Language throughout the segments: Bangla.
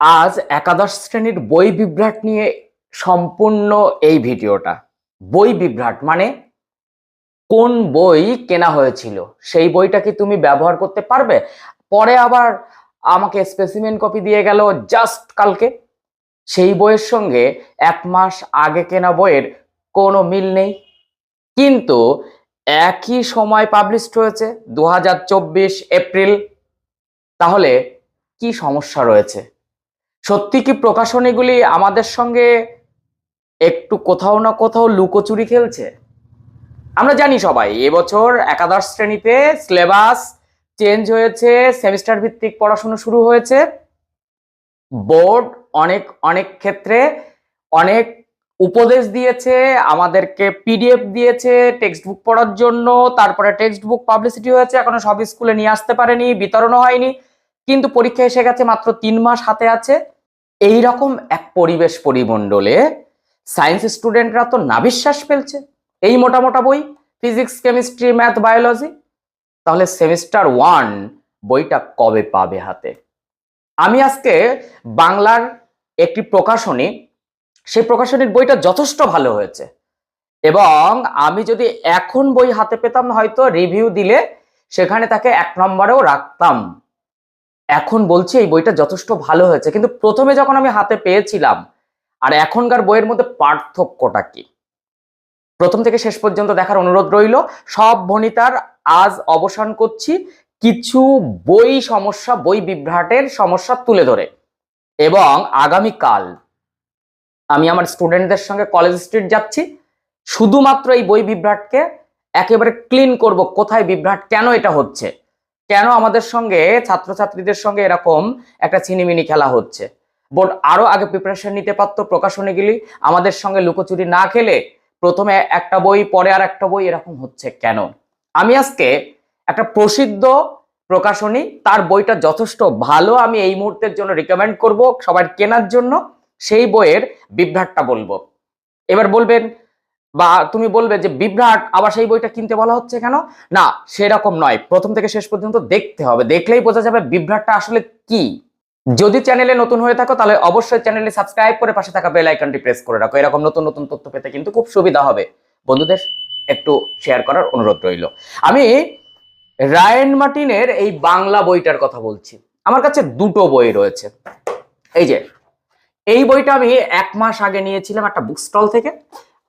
আজ একাদশ শ্রেণির বই বিভ্রাট নিয়ে সম্পূর্ণ এই ভিডিওটা। বই বিভ্রাট মানে কোন বই কেনা হয়েছিল? সেই বইটা কি তুমি ব্যবহার করতে পারবে? পরে আবার আমাকে স্পেসিমেন কপি দিয়ে গেল জাস্ট কালকে। সেই বইয়ের সঙ্গে এক মাস আগে কেনা বইয়ের কোনো মিল নেই। কিন্তু একই সময় পাবলিশড হয়েছে দু হাজার চব্বিশ এপ্রিল। তাহলে কি সমস্যা রয়েছে? সত্যি কি প্রকাশনীগুলি আমাদের সঙ্গে একটু কোথাও না কোথাও লুকোচুরি খেলছে? আমরা জানি সবাই, এবছর একাদশ শ্রেণীতে সিলেবাস চেঞ্জ হয়েছে, সেমিস্টার ভিত্তিক পড়াশুনো শুরু হয়েছে। বোর্ড অনেক অনেক ক্ষেত্রে অনেক উপদেশ দিয়েছে, আমাদেরকে পিডিএফ দিয়েছে টেক্সট বুক পড়ার জন্য, তারপরে টেক্সট বুক পাবলিসিটি হয়েছে, এখনও সব স্কুলে নিয়ে আসতে পারেনি, বিতরণও হয়নি। কিন্তু পরীক্ষা এসে গেছে মাত্র তিন মাস হাতে আছে। এই রকম এক পরিবেশ পরিমণ্ডলে সায়েন্স স্টুডেন্টরা তো নাবিশ্বাস ফেলছে। এই মোটা মোটা বই, ফিজিক্স, কেমিস্ট্রি, ম্যাথ, বায়োলজি, তাহলে সেমিস্টার ওয়ান বইটা কবে পাবে হাতে? আমি আজকে বাংলার একটি প্রকাশনী, সেই প্রকাশনীর বইটা যথেষ্ট ভালো হয়েছে। এবং আমি যদি এখন বই হাতে পেতাম হয়তো রিভিউ দিলে সেখানে তাকে এক নম্বরেও রাখতাম। এখন বলছি এই বইটা যথেষ্ট ভালো হয়েছে। কিন্তু প্রথমে যখন আমি হাতে পেয়েছিলাম, আর এখনকার বইয়ের মধ্যে পার্থক্যটা কি? প্রথম থেকে শেষ পর্যন্ত দেখার অনুরোধ রইল, সব ভনিতার আজ অবসান করছি। কিছু বই সমস্যা, বই বিভ্রাটের সমস্যা তুলে ধরে। এবং আগামীকাল আমি আমার স্টুডেন্টদের সঙ্গে কলেজ স্ট্রিট যাচ্ছি। শুধুমাত্র এই বই বিভ্রাটকে একেবারে ক্লিন করব, কোথায় বিভ্রাট, কেন এটা হচ্ছে? কেন আমাদের সঙ্গে ছাত্রছাত্রীদের সঙ্গে এরকম একটা ছিনিমিনি খেলা হচ্ছে? বোর্ড আরও আগে প্রিপারেশন নিতে পারতো প্রকাশনীগুলি আমাদের সঙ্গে লুকোচুরি না খেলে প্রথমে একটা বই, পরে আর একটা বই এরকম হচ্ছে কেন? আমি আজকে একটা প্রসিদ্ধ প্রকাশনী, তার বইটা যথেষ্ট ভালো আমি এই মুহূর্তের জন্য রিকমেন্ড করব সবার কেনার জন্য। সেই বইয়ের বিভ্রাটটা বলব। এবার বলবেন বা তুমি বলবে যে বিভ্রাট, আবার সেই বইটা কিনতে বলা হচ্ছে কেন? না, সেরকম নয়। প্রথম থেকে শেষ পর্যন্ত দেখতে হবে। দেখলেই বোঝা যাবে বিভ্রাটটা আসলে কি। যদি চ্যানেলে নতুন হয়ে থাকো, তাহলে অবশ্যই চ্যানেলে সাবস্ক্রাইব করে পাশে থাকা বেল আইকনটি প্রেস করে রাখো। এরকম নতুন নতুন তথ্য পেতে কিন্তু খুব সুবিধা হবে। বন্ধুদের একটু শেয়ার করার অনুরোধ রইল। আমি রায়ন মার্টিনের এই বাংলা বইটার কথা বলছি। আমার কাছে দুটো বই রয়েছে। এই যে, এই বইটা আমি এক মাস আগে নিয়েছিলাম একটা বুক স্টল থেকে।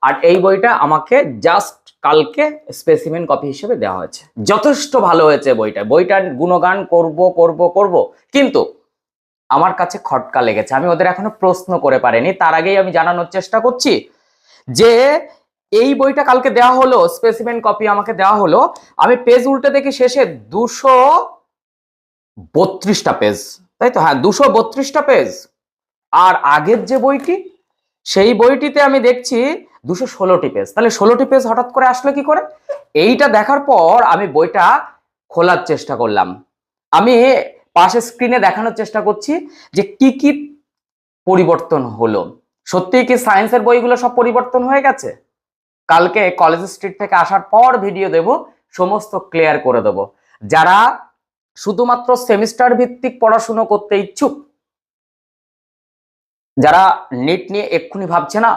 আর এই বইটা আমাকে জাস্ট কালকে স্পেসিমেন কপি হিসেবে দেওয়া হয়েছে। যথেষ্ট ভালো হয়েছে বইটা। বইটার গুণগান করব করব করব, কিন্তু আমার কাছে খটকা লেগেছে। আমি ওদের এখনও প্রশ্ন করে পারিনি। তার আগেই আমি জানানোর চেষ্টা করছি যে এই বইটা কালকে দেওয়া হলো স্পেসিমেন কপি আমাকে দেওয়া হলো, আমি পেজ উল্টে দেখি শেষে দুশো বত্রিশটা পেজ তাই তো? হ্যাঁ দুশো বত্রিশটা পেজ আর আগের যে বইটি, সেই বইটিতে আমি দেখছি দুশো ষোলোটি পেজ তাহলে ষোলোটি পেজ হঠাৎ করে আসলো কি করে? এইটা দেখার পর আমি বইটা খোলার চেষ্টা করলাম। আমি পাশে স্ক্রিনে দেখানোর চেষ্টা করছি যে কি কি পরিবর্তন হলো। সত্যিই কি সায়েন্সের বইগুলো সব পরিবর্তন হয়ে গেছে? কালকে কলেজ স্ট্রিট থেকে আসার পর ভিডিও দেব, সমস্ত ক্লিয়ার করে দেব। যারা শুধুমাত্র সেমিস্টার ভিত্তিক পড়াশুনো করতে ইচ্ছুক, যারা নিট নিয়ে এক্ষুনি ভাবছে না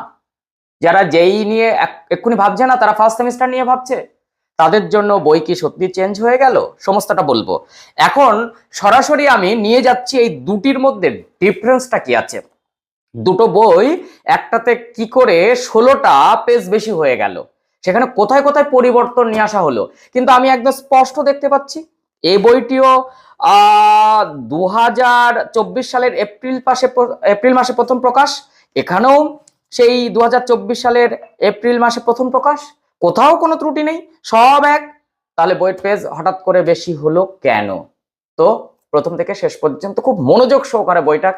যারা যেই নিয়ে এক- এক্ষুনি ভাবছে না, তারা ফার্স্ট সেমিস্টার নিয়ে ভাবছে। তাদের জন্য বই কি সত্যি চেঞ্জ হয়ে গেল? সমস্তটা বলব। এখন সরাসরি আমি নিয়ে যাচ্ছি এই দুটির মধ্যে ডিফারেন্সটা কি আছে? দুটো বই, একটাতে কি করে ষোলোটা পেজ বেশি হয়ে গেল। সেখানে কোথায় কোথায় পরিবর্তন নিয়ে আসা হলো? কিন্তু আমি একদম স্পষ্ট দেখতে পাচ্ছি এই বইটিও দু হাজার চব্বিশ সালের এপ্রিল পাশে, এপ্রিল মাসে প্রথম প্রকাশ, এখানেও সেই দু হাজার চব্বিশ সালের এপ্রিল মাসে প্রথম প্রকাশ। কোথাও কোনো ত্রুটি নেই, সব এক। তাহলে বইয়ের পেজ হঠাৎ করে বেশি হলো কেন? তো প্রথম থেকে শেষ পর্যন্ত খুব মনোযোগ সহকারে বইটা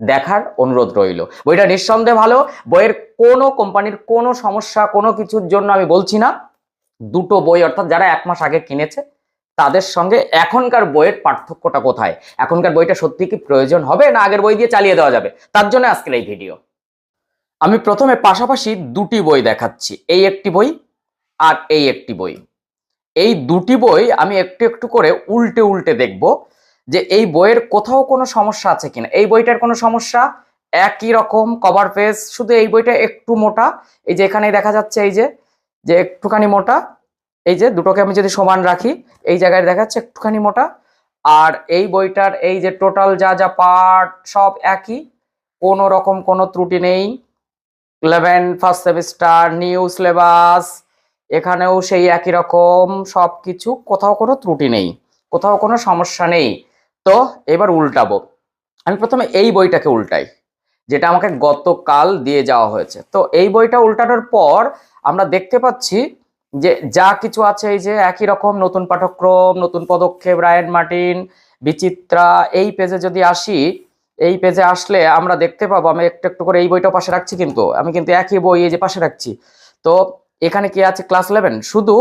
দেখার অনুরোধ রইল। বইটা নিঃসন্দেহে ভালো। বইয়ের কোনো কোম্পানির কোনো সমস্যা, কোনো কিছুর জন্য আমি বলছি না। দুটো বই, অর্থাৎ যারা এক মাস আগে কিনেছে, তাদের সঙ্গে এখনকার বইয়ের পার্থক্যটা কোথায়? এখনকার বইটা সত্যি কি প্রয়োজন হবে না আগের বই দিয়ে চালিয়ে দেওয়া যাবে? তার জন্য আজকের এই ভিডিও। আমি প্রথমে পাশাপাশি দুটি বই দেখাচ্ছি, এই একটি বই আর এই একটি বই। এই দুটি বই আমি একটু একটু করে উল্টে উল্টে দেখব যে এই বইয়ের কোথাও কোনো সমস্যা আছে কিনা। এই বইটার কোনো সমস্যা? একই রকম কভার পেজ শুধু এই বইটা একটু মোটা। এই যে এখানে দেখা যাচ্ছে এই যে যে একটুখানি মোটা। এই যে দুটোকে আমি যদি সমান রাখি, এই জায়গায় দেখা যাচ্ছে একটুখানি মোটা। আর এই বইটার এই যে টোটাল যা যা পার্ট সব একই। কোনো রকম কোনো ত্রুটি নেই। Eleven, first semester, new syllabus, এখানেও সেই একই রকম সব কিছু কোথাও কোনো ত্রুটি নেই, কোথাও কোনো সমস্যা নেই। তো এবার উল্টাবো। আমি প্রথমে এই বইটাকে উল্টাই, যেটা আমাকে গতকাল দিয়ে যাওয়া হয়েছে। তো এই বইটা উল্টানোর পর আমরা দেখতে পাচ্ছি যে যা কিছু আছে, এই যে একই রকম, নতুন পাঠক্রম নতুন পদক্ষেপ, রায়ন মার্টিন, বিচিত্রা, এই পেজে যদি আসি এই পেজে আসলে আমরা দেখতে পাবো, আমি একটু একটু করে এই বইটাও পাশে রাখছি কিন্তু, আমি কিন্তু একই বই এই যে পাশে রাখছি। তো এখানে কি আছে ক্লাস ইলেভেন শুধু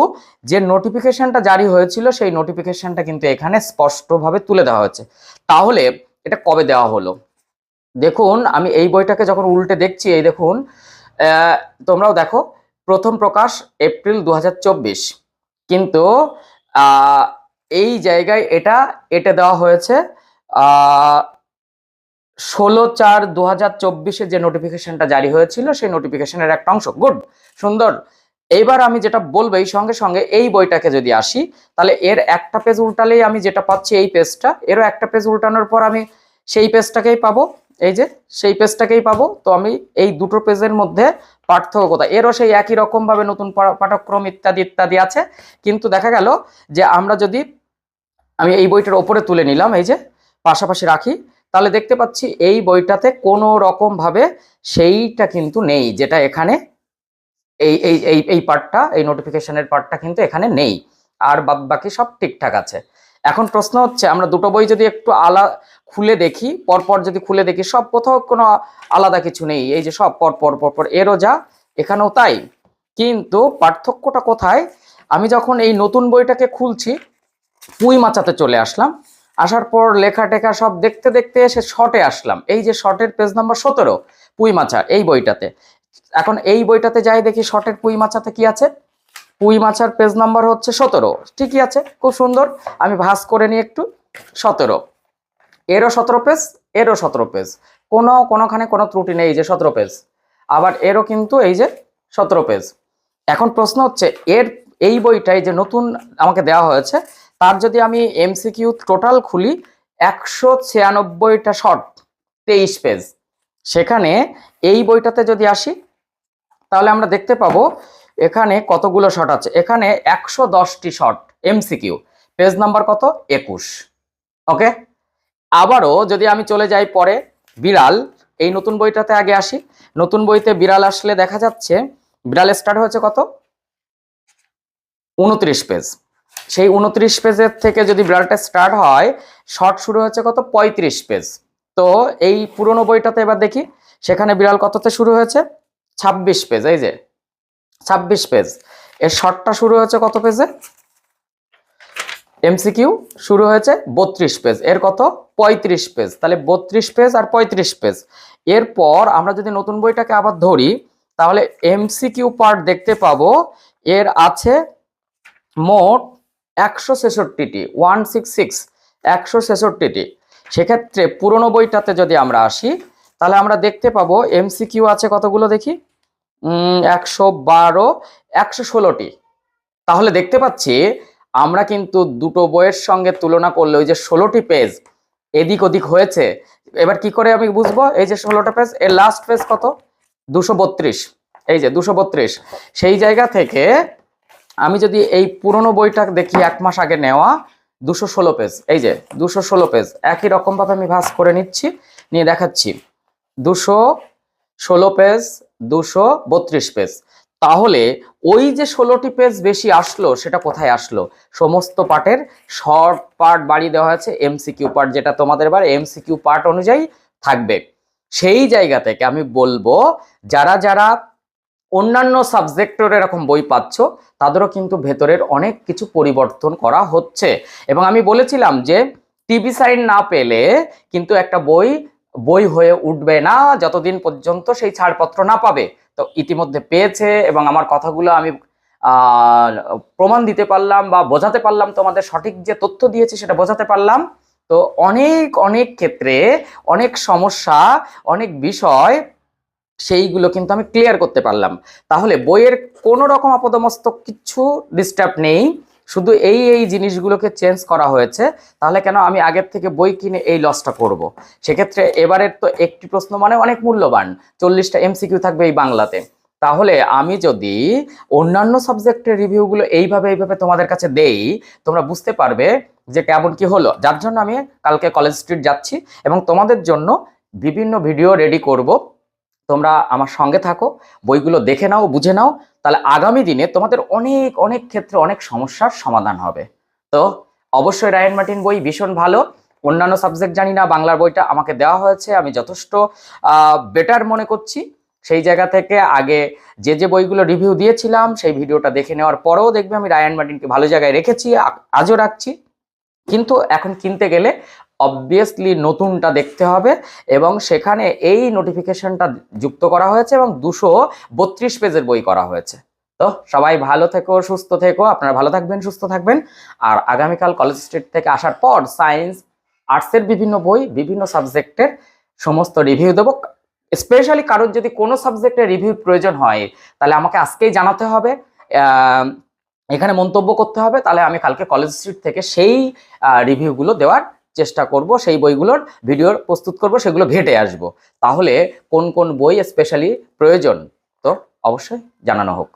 যে নোটিফিকেশনটা জারি হয়েছিল, সেই নোটিফিকেশনটা কিন্তু এখানে স্পষ্টভাবে তুলে দেওয়া হয়েছে। তাহলে এটা কবে দেওয়া হলো? দেখুন, আমি এই বইটাকে যখন উল্টে দেখছি, এই দেখুন তোমরাও দেখো, প্রথম প্রকাশ এপ্রিল দু হাজার চব্বিশ। কিন্তু এই জায়গায় এটা এটা দেওয়া হয়েছে ষোলো চার দু হাজার চব্বিশে যে নোটিফিকেশনটা জারি হয়েছিল, সেই নোটিফিকেশনের একটা অংশ। গুড সুন্দর। এইবার আমি যেটা বলব, এই সঙ্গে সঙ্গে এই বইটাকে যদি আসি, তাহলে এর একটা পেজ উল্টালেই আমি যেটা পাচ্ছি এই পেজটা এরও একটা পেজ উল্টানোর পর আমি সেই পেজটাকেই পাবো। এই যে, সেই পেজটাকেই পাবো। তো আমি এই দুটো পেজের মধ্যে পার্থক্য কোথায়? এরও সেই একই রকম ভাবে নতুন পাঠক্রম ইত্যাদি ইত্যাদি আছে। কিন্তু দেখা গেল যে আমরা যদি আমি এই বইটার ওপরে তুলে নিলাম, এই যে, পাশাপাশি রাখি তাহলে দেখতে পাচ্ছি এই বইটাতে কোনো রকম ভাবে সেইটা কিন্তু নেই, যেটা এখানে এই এই এই এই পার্টটা, এই নোটিফিকেশনের পার্টটা কিন্তু এখানে নেই। আর বাকি সব ঠিকঠাক আছে। এখন প্রশ্ন হচ্ছে, আমরা দুটো বই যদি একটু আলা, খুলে দেখি, পরপর যদি খুলে দেখি, সব কোথাও কোনো আলাদা কিছু নেই। এই যে সব পর পর পর পর এরও যা, এখানেও তাই। কিন্তু পার্থক্যটা কোথায়? আমি যখন এই নতুন বইটাকে খুলছি, পুঁই মাচাতে চলে আসলাম। আসার পর লেখা টেখা সব দেখতে দেখতে এসে শর্টে আসলাম। এই যে শর্টের পেজ নাম্বার সতেরো, পুঁই মাচা এই বইটাতে। এখন এই বইটাতে যাই দেখি শর্টের পুঁই মাচাতে কি আছে? পুঁই মাছার পেজ নাম্বার হচ্ছে সতেরো। ঠিকই আছে, খুব সুন্দর। আমি ভাঁজ করে নিই একটু। সতেরো। এরও সতেরো পেজ এরও সতেরো পেজ কোনো, কোনোখানে কোনো ত্রুটি নেই যে সতেরো পেজ আবার এরও কিন্তু এই যে সতেরো পেজ এখন প্রশ্ন হচ্ছে, এর, এই বইটাই যে নতুন আমাকে দেওয়া হয়েছে তার যদি আমি এমসিকিউ টোটাল খুলি, একশো ছিয়ানব্বইটা শর্ট তেইশ পেজ সেখানে এই বইটাতে যদি আসি, তাহলে আমরা দেখতে পাবো, এখানে কতগুলো শর্ট আছে। এখানে একশো দশটি শর্ট এমসিকিউ পেজ নাম্বার কত? একুশ। ওকে আবারও যদি আমি চলে যাই পরে, বিড়াল। এই নতুন বইটাতে আগে আসি। নতুন বইতে বিড়াল আসলে দেখা যাচ্ছে বিড়াল স্টার্ট হয়েছে কত? উনত্রিশ পেজ সেই উনত্রিশ পেজের থেকে যদি বিড়ালটা স্টার্ট হয় শর্ট শুরু হচ্ছে কত? পঁয়ত্রিশ পেজ। তো এই পুরনো বইটাতে এবার দেখি, সেখানে বিড়াল কততে শুরু হয়েছে? ছাব্বিশ পেজ, এই যে। ছাব্বিশ পেজ। এর শর্টটা শুরু হয়েছে কত পেজে? এমসিকিউ শুরু হয়েছে বত্রিশ পেজ। এর কত? পঁয়ত্রিশ পেজ। তাহলে বত্রিশ পেজ আর পঁয়ত্রিশ পেজ। এরপর আমরা যদি নতুন বইটাকে আবার ধরি, তাহলে এমসিকিউ পার্ট দেখতে পাবো। এর আছে মোট একশো ছেষট্টিটি ওয়ান সিক্স সিক্স একশো ছেষট্টিটি। সেক্ষেত্রে পুরনো বইটাতে যদি আমরা আসি, তাহলে আমরা দেখতে পাবো এমসিকিউ আছে কতগুলো দেখি? একশো বারো, একশো ষোলোটি। তাহলে দেখতে পাচ্ছি আমরা কিন্তু দুটো বইয়ের সঙ্গে তুলনা করলে ওই যে ষোলোটি পেজ এদিক ওদিক হয়েছে। এবার কি করে আমি বুঝব? এই যে ষোলোটা পেজ এর লাস্ট পেজ কত? দুশো এই যে দুশো সেই জায়গা থেকে আমি যদি এই পুরনো বইটা দেখি এক মাস আগে নেওয়া, দুশো ষোলো পেজ, এই যে দুশো ষোলো পেজ, একই রকমভাবে আমি ভাঁজ করে নিচ্ছি, নিয়ে দেখাচ্ছি। দুশো ষোলো পেজ, দুশো বত্রিশ পেজ। তাহলে ওই যে ষোলোটি পেজ বেশি আসলো, সেটা কোথায় আসলো? সমস্ত পার্টের শর্ট পার্ট বাড়িয়ে দেওয়া হয়েছে এমসিকিউ পার্ট যেটা তোমাদের এবার এমসিকিউ পার্ট অনুযায়ী থাকবে। সেই জায়গা থেকে আমি বলব, যারা যারা অন্যান্য সাবজেক্টের এরকম বই পাচ্ছ, তাদেরও কিন্তু ভেতরের অনেক কিছু পরিবর্তন করা হচ্ছে। এবং আমি বলেছিলাম যে, টিভি সাইন না পেলে কিন্তু একটা বই বই হয়ে উঠবে না যতদিন পর্যন্ত সেই ছাড়পত্র না পাবে। তো ইতিমধ্যে পেয়েছে এবং আমার কথাগুলো আমি প্রমাণ দিতে পারলাম বা বোঝাতে পারলাম, তোমাদের সঠিক যে তথ্য দিয়েছে সেটা বোঝাতে পারলাম। তো অনেক অনেক ক্ষেত্রে অনেক সমস্যা, অনেক বিষয় সেইগুলো কিন্তু আমি ক্লিয়ার করতে পারলাম। তাহলে বইয়ের কোনো রকম আপদমস্তক কিছু ডিস্টার্ব নেই। শুধু এই এই জিনিসগুলোকে চেঞ্জ করা হয়েছে। তাহলে কেন আমি আগের থেকে বই কিনে এই লসটা করব। সেক্ষেত্রে এবারের তো একটি প্রশ্ন মানে অনেক মূল্যবান। চল্লিশটা এমসিকিউ থাকবে এই বাংলাতে। তাহলে আমি যদি অন্যান্য সাবজেক্টের রিভিউগুলো এইভাবে এইভাবে তোমাদের কাছে দেই, তোমরা বুঝতে পারবে যে কেমন কি হলো। যার জন্য আমি কালকে কলেজ স্ট্রিট যাচ্ছি এবং তোমাদের জন্য বিভিন্ন ভিডিও রেডি করব। তোমরা আমার সঙ্গে থাকো, বইগুলো দেখে নাও, বুঝে নাও, তাহলে আগামী দিনে তোমাদের অনেক অনেক ক্ষেত্রে অনেক সমস্যার সমাধান হবে। তো অবশ্যই রায়ন মার্টিন বই ভীষণ ভালো। অন্যান্য সাবজেক্ট জানি না, বাংলার বইটা আমাকে দেওয়া হয়েছে, আমি যথেষ্ট বেটার মনে করছি। সেই জায়গা থেকে আগে যে যে বইগুলো রিভিউ দিয়েছিলাম, সেই ভিডিওটা দেখে নেওয়ার পরেও দেখবে আমি রায়ান মার্টিনকে ভালো জায়গায় রেখেছি আজও রাখছি। কিন্তু এখন কিনতে গেলে অবভিয়াসলি নতুনটা দেখতে হবে এবং সেখানে এই নোটিফিকেশনটা যুক্ত করা হয়েছে এবং দুশো বত্রিশ পেজের বই করা হয়েছে। তো সবাই ভালো থেকো, সুস্থ থেকো, আপনারা ভালো থাকবেন, সুস্থ থাকবেন। আর আগামীকাল কলেজ স্ট্রিট থেকে আসার পর সায়েন্স আর্টসের বিভিন্ন বই, বিভিন্ন সাবজেক্টের সমস্ত রিভিউ দেবো। স্পেশালি কারোর যদি কোনো সাবজেক্টের রিভিউ প্রয়োজন হয়, তাহলে আমাকে আজকেই জানাতে হবে। এখানে মন্তব্য করতে হবে, তাহলে আমি কালকে কলেজ স্ট্রিট থেকে সেই রিভিউগুলো দেওয়ার চেষ্টা করব, সেই বইগুলোর ভিডিও প্রস্তুত করব, সেগুলো ভেটে আসব। তাহলে কোন কোন বই স্পেশালি প্রয়োজন? তো অবশ্যই জানানো হোক।